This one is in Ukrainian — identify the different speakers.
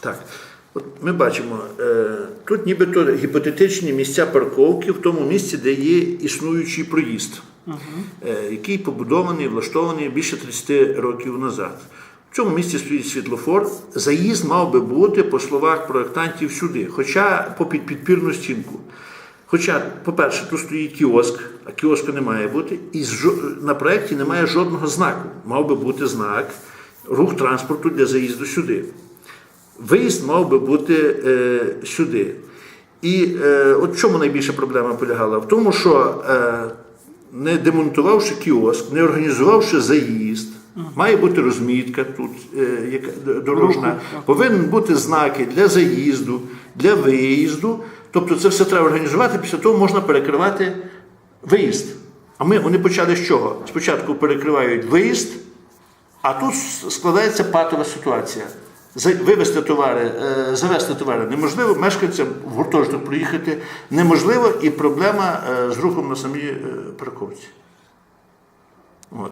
Speaker 1: Так, от ми бачимо, е, тут нібито гіпотетичні місця парковки в тому місці, де є існуючий проїзд, е, який побудований, влаштований більше 30 років назад. В цьому місці стоїть світлофор. Заїзд мав би бути, по словах проєктантів, сюди, хоча попід підпірну стінку. Хоча, по-перше, тут стоїть кіоск, а кіоску не має бути, і на проєкті немає жодного знаку. Мав би бути знак рух транспорту для заїзду сюди. Виїзд мав би бути е, сюди. І е, от в чому найбільша проблема полягала? В тому, що е, не демонтувавши кіоск, не організувавши заїзд, має бути розмітка тут, е, яка дорожна, повинні бути знаки для заїзду, для виїзду. Тобто це все треба організувати, після того можна перекривати виїзд. А ми вони почали з чого? Спочатку перекривають виїзд, а тут складається патова ситуація. Вивезти товари, е, завести товари неможливо, мешканцям в гуртожиток приїхати неможливо, і проблема е, з рухом на самій е, парковці.